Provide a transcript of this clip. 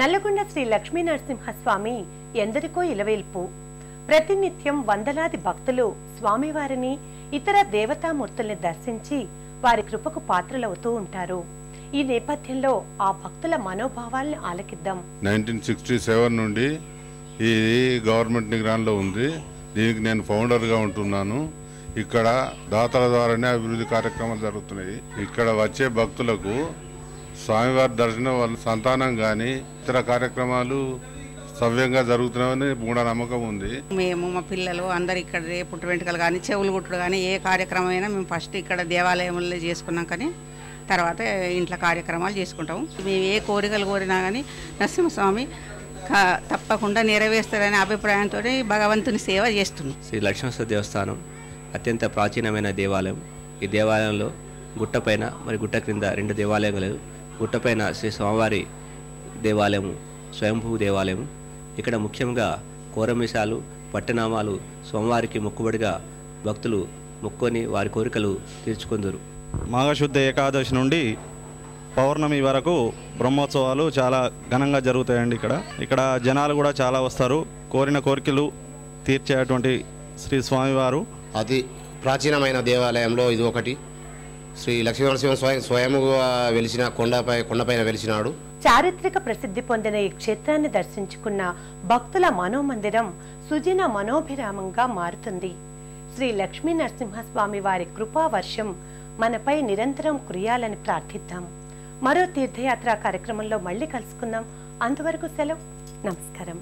నల్లగొండ శ్రీ లక్ష్మీ నరసింహస్వామి ఎందరికో ఇలవేల్పు. ప్రతినిత్యం వందలాది భక్తులు స్వామివారిని ఇతర దేవతామూర్తుల్ని దర్శించి వారి కృపకు పాత్రలవుతూ ఉంటారు. ఈ నేపథ్యంలో ఆ భక్తుల మనోభావాల్ని ఆలకిద్దాం. నైన్టీన్ సిక్స్టీ సెవెన్ నుండి ఈ గవర్నమెంట్ నిగ్రాన్లో ఉంది. దీనికి నేను ఫౌండర్గా ఉంటున్నాను. ఇక్కడ దాతల ద్వారానే అభివృద్ధి కార్యక్రమాలు జరుగుతున్నాయి. ఇక్కడ వచ్చే భక్తులకు స్వామివారి దర్శనం వాళ్ళ సంతానం కానీ ఇతర కార్యక్రమాలు సవ్యంగా జరుగుతున్నాయని మూఢనమ్మకం ఉంది. మేము మా పిల్లలు అందరు ఇక్కడ పుట్టు వెంట్రుకలు కానీ చెవులు కుట్టుడు కానీ ఏ కార్యక్రమం అయినా మేము ఫస్ట్ ఇక్కడ దేవాలయంలో చేసుకున్నాం కానీ తర్వాత ఇంట్లో కార్యక్రమాలు చేసుకుంటాము. మేము ఏ కోరికలు కోరినా కానీ నరసింహస్వామి తప్పకుండా నెరవేరుస్తారనే అభిప్రాయంతో భగవంతుని సేవ చేస్తున్నాం. శ్రీ లక్ష్మీనరసింహ దేవస్థానం అత్యంత ప్రాచీనమైన దేవాలయం. ఈ దేవాలయంలో గుట్టపైన మరి గుట్ట క్రింద రెండు దేవాలయాలు గుట్టపైన శ్రీ స్వామివారి దేవాలయము స్వయంభూ దేవాలయం ఇక్కడ ముఖ్యంగా కోరమిషాలు పట్టనామాలు స్వామివారికి మొక్కుబడిగా భక్తులు మొక్కొని వారి కోరికలు తీర్చుకుందరు. మాఘశుద్ధ ఏకాదశి నుండి పౌర్ణమి వరకు బ్రహ్మోత్సవాలు చాలా ఘనంగా జరుగుతాయండి ఇక్కడ. ఇక్కడ జనాలు కూడా చాలా వస్తారు. కోరిన కోరికలు తీర్చేటువంటి శ్రీ స్వామివారు. అతి ప్రాచీనమైన దేవాలయంలో ఇది ఒకటి. శ్రీ లక్ష్మీనరసింహ స్వయం స్వయముగా వెలిసిన కొండపై కొండపైన వెలిసినాడు. చారిత్రక ప్రసిద్ధి పొందిన ఈ క్షేత్రాన్ని దర్శించుకున్న భక్తుల మనోమందిరం సుజన మనోభిరామంగా మారుతుంది. శ్రీ లక్ష్మీ నరసింహస్వామి వారి కృపా వర్షం మనపై నిరంతరం కురియాలని ప్రార్థిద్దాం. మరో తీర్థయాత్ర కార్యక్రమంలో మళ్ళీ కలుసుకుందాం. అంతవరకు సెలవు. నమస్కారం.